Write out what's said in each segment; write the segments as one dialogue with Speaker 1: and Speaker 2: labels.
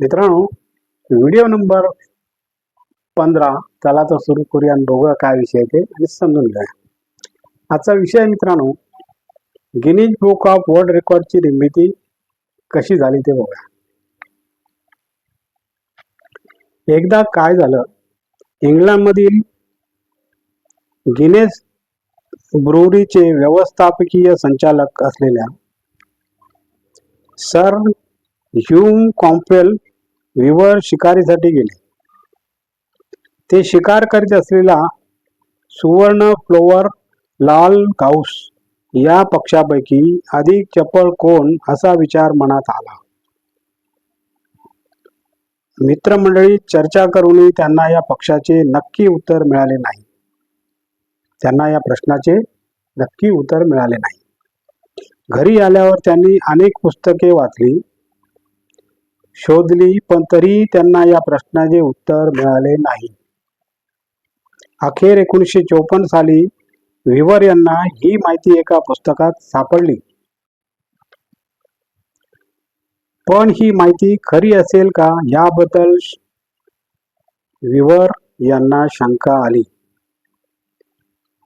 Speaker 1: मित्रांनो video number पंधरा चला तर सुरू करूया आणि बघूया काय विषय ते आणि समजून घ्या आजचा विषय मित्रांनो गिनीज बुक ऑफ वर्ल्ड रेकॉर्डची निर्मिती कशी झाली ते बघा एकदा काय झालं इंग्लंडमधील गिनेस ब्रुवरीचे व्यवस्थापकीय संचालक असलेल्या सर ह्यूम कॉम्पेल विवर शिकारीसाठी गेले. ते शिकार करीत असलेला सुवर्ण फ्लोवर लाल काऊस या पक्षापैकी अधिक चपळ कोण असा विचार मनात आला. मित्रमंडळी चर्चा करूनही त्यांना या पक्षाचे नक्की उत्तर मिळाले नाही. त्यांना या प्रश्नाचे नक्की उत्तर मिळाले नाही. घरी आल्यावर त्यांनी अनेक पुस्तके वाचली. शोधली पण तरी त्यांना या प्रश्नाचे उत्तर मिळाले नाही. अखेर एकोणीसशे चोपन्न साली विवर यांना ही माहिती एका पुस्तकात सापडली. पण ही माहिती खरी असेल का? याबद्दल विवर यांना शंका आली.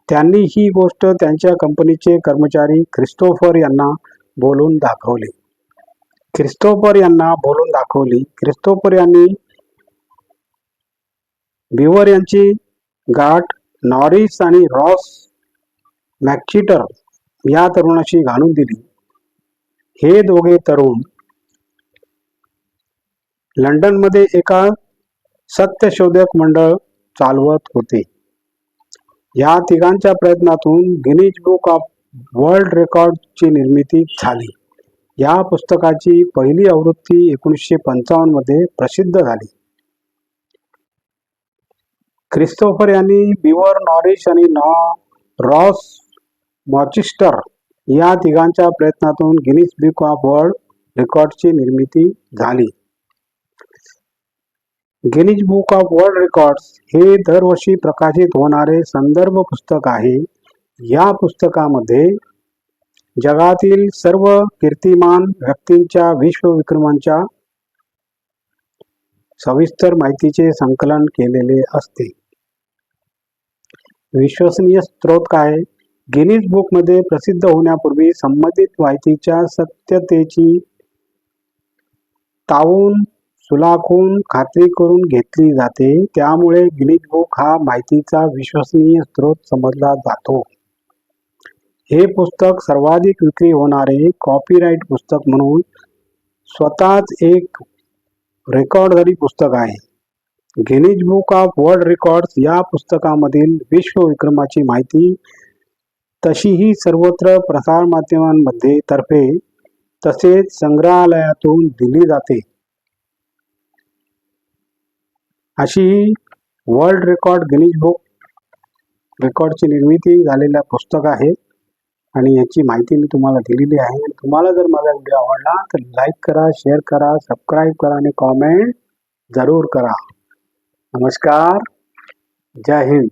Speaker 1: त्यांनी ही गोष्ट त्यांच्या कंपनीचे कर्मचारी क्रिस्टोफर यांना बोलून दाखवली. क्रिस्टोफर यांना बोलून दाखवली. क्रिस्टोफर यांनी बिवर यांची गाठ नॉरिस आणि रॉस मॅक्चिटर या तरुणाशी घालून दिली. हे दोघे तरुण लंडनमध्ये एका सत्यशोधक मंडळ चालवत होते. या तिघांच्या प्रयत्नातून गिनीज बुक ऑफ वर्ल्ड रेकॉर्डची निर्मिती झाली. या पुस्तकाची पहिली आवृत्ती एकोणीसशे पंचावन्नमध्ये प्रसिद्ध झाली. क्रिस्तोफर यांनी बिवर नॉरिश आणि नॉ रॉस मॉचिस्टर या तिघांच्या प्रयत्नातून गिनीज बुक ऑफ वर्ल्ड रेकॉर्डची निर्मिती झाली. Guinness book of world records हे दरवर्षी प्रकाशित होणारे संदर्भ पुस्तक आहे. या पुस्तकामध्ये जगातील सर्व कीर्तिमान व्यक्तींच्या विश्वविक्रमांच्या सविस्तर माहितीचे संकलन केलेले असते. विश्वसनीय स्रोत काय? गिनीज बुकमध्ये प्रसिद्ध होण्यापूर्वी संबंधित माहितीच्या सत्यतेची तावून सुलाखून खात्री करून घेतली जाते. त्यामुळे गिनीज बुक हा माहितीचा विश्वसनीय स्रोत समजला जातो. हे पुस्तक सर्वाधिक विक्री होणारे कॉपीराइट पुस्तक म्हणून स्वतःच एक रेकॉर्डधारी पुस्तक आहे. Guinness book of world records या पुस्तकामधील विश्वविक्रमाची माहिती तशीही सर्वत्र प्रसारमाध्यमांमध्ये तर्फे तसेच संग्रहालयातून दिली जाते. अशी वर्ल्ड रेकॉर्ड गिनीज बुक रेकॉर्डची निर्मिती झालेलं पुस्तक आहे. आणि याची माहिती मी तुम्हाला दिलेली आहे. आणि तुम्हाला जर माझा व्हिडिओ आवडला तर लाईक करा शेअर करा सबस्क्राईब करा आणि कॉमेंट जरूर करा. नमस्कार. जय हिंद.